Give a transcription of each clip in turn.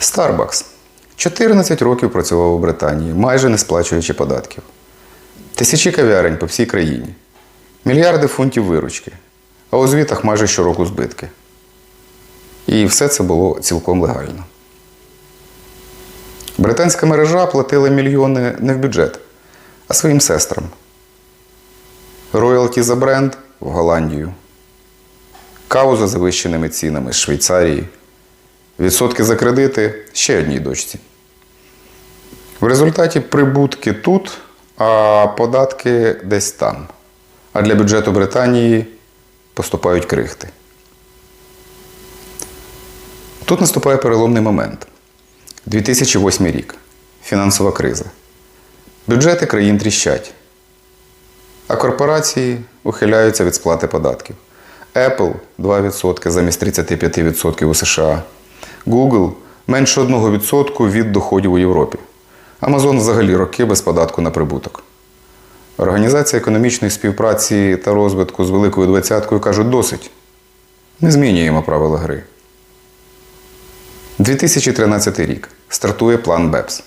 Starbucks. 14 років працював у Британії, майже не сплачуючи податків. Тисячі кав'ярень по всій країні. Мільярди фунтів виручки. А у звітах майже щороку збитки. І все це було цілком легально. Британська мережа платила мільйони не в бюджет, а своїм сестрам. Роялті за бренд в Голландію. Каву за завищеними цінами з Швейцарії. Відсотки за кредити ще одній дочці. В результаті прибутки тут, а податки десь там. А для бюджету Британії поступають крихти. Тут наступає переломний момент. 2008 рік. Фінансова криза. Бюджети країн тріщать, а корпорації ухиляються від сплати податків. Apple 2% замість 35% у США. Google менше 1% від доходів у Європі. Amazon взагалі роки без податку на прибуток. Організація економічної співпраці та розвитку з Великою Двадцяткою кажуть досить. Ми змінюємо правила гри. 2013 рік. Стартує план БЕПС.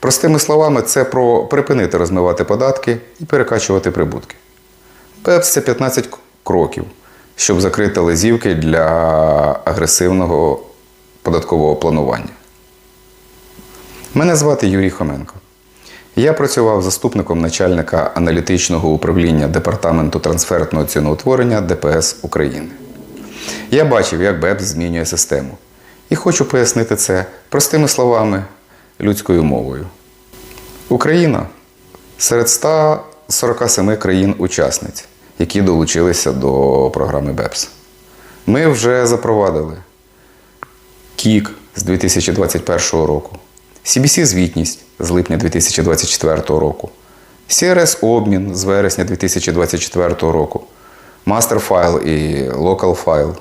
Простими словами, це про припинити розмивати податки і перекачувати прибутки. БЕПС це 15 кроків, щоб закрити лазівки для агресивного податкового планування. Мене звати Юрій Хоменко. Я працював заступником начальника аналітичного управління Департаменту трансфертного ціноутворення ДПС України. Я бачив, як БЕПС змінює систему. І хочу пояснити це простими словами людською мовою. Україна серед 147 країн-учасниць, які долучилися до програми БЕПС. Ми вже запровадили КІК з 2021 року, CBC звітність з липня 2024 року, CRS обмін з вересня 2024 року, MasterFile і LocalFile,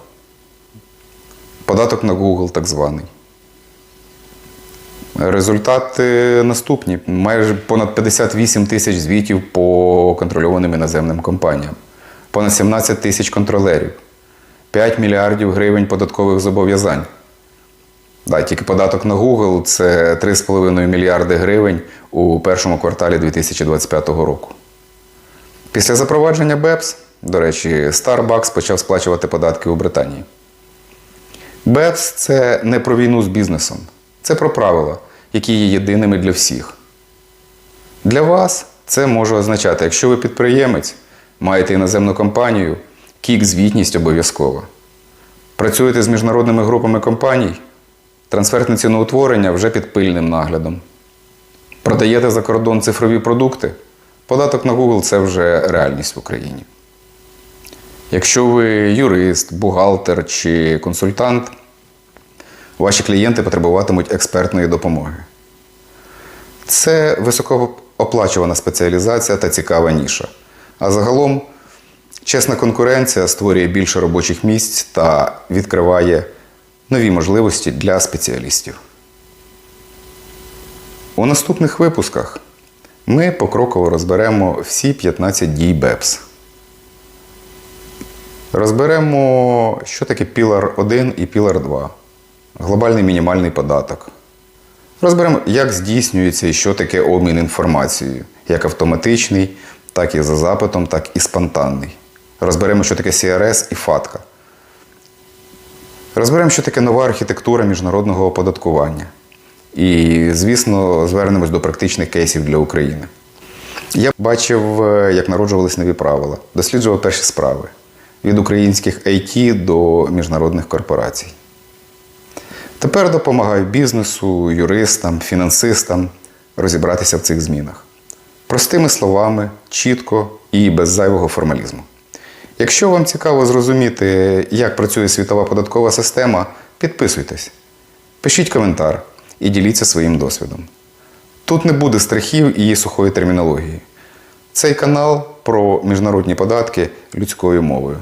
податок на Google так званий. Результати наступні: майже понад 58 тисяч звітів по контрольованим іноземним компаніям, понад 17 тисяч контролерів, 5 мільярдів гривень податкових зобов'язань. Да, тільки податок на Google це 3,5 мільярди гривень у першому кварталі 2025 року. Після запровадження BEPS, до речі, Starbucks почав сплачувати податки у Британії. BEPS – це не про війну з бізнесом, це про правила, які є єдиними для всіх. Для вас це може означати, якщо ви підприємець, маєте іноземну компанію, кік звітність обов'язково. Працюєте з міжнародними групами компаній, трансфертне ціноутворення вже під пильним наглядом. Продаєте за кордон цифрові продукти, податок на Google це вже реальність в Україні. Якщо ви юрист, бухгалтер чи консультант, ваші клієнти потребуватимуть експертної допомоги. Це високооплачувана спеціалізація та цікава ніша. А загалом чесна конкуренція створює більше робочих місць та відкриває нові можливості для спеціалістів. У наступних випусках ми покроково розберемо всі 15 дій БЕПС. Розберемо, що таке Пілар 1 і Пілар 2, глобальний мінімальний податок. Розберемо, як здійснюється і що таке обмін інформацією, як автоматичний, так і за запитом, так і спонтанний. Розберемо, що таке CRS і FATCA. Розберемо, що таке нова архітектура міжнародного оподаткування. І, звісно, звернемось до практичних кейсів для України. Я бачив, е, як народжувались нові правила, досліджував перші справи від українських IT до міжнародних корпорацій. Тепер допомагаю бізнесу, юристам, фінансистам розібратися в цих змінах. Простими словами, чітко і без зайвого формалізму. Якщо вам цікаво зрозуміти, як працює світова податкова система, підписуйтесь, пишіть коментар і діліться своїм досвідом. Тут не буде страхів і сухої термінології. Цей канал про міжнародні податки людською мовою.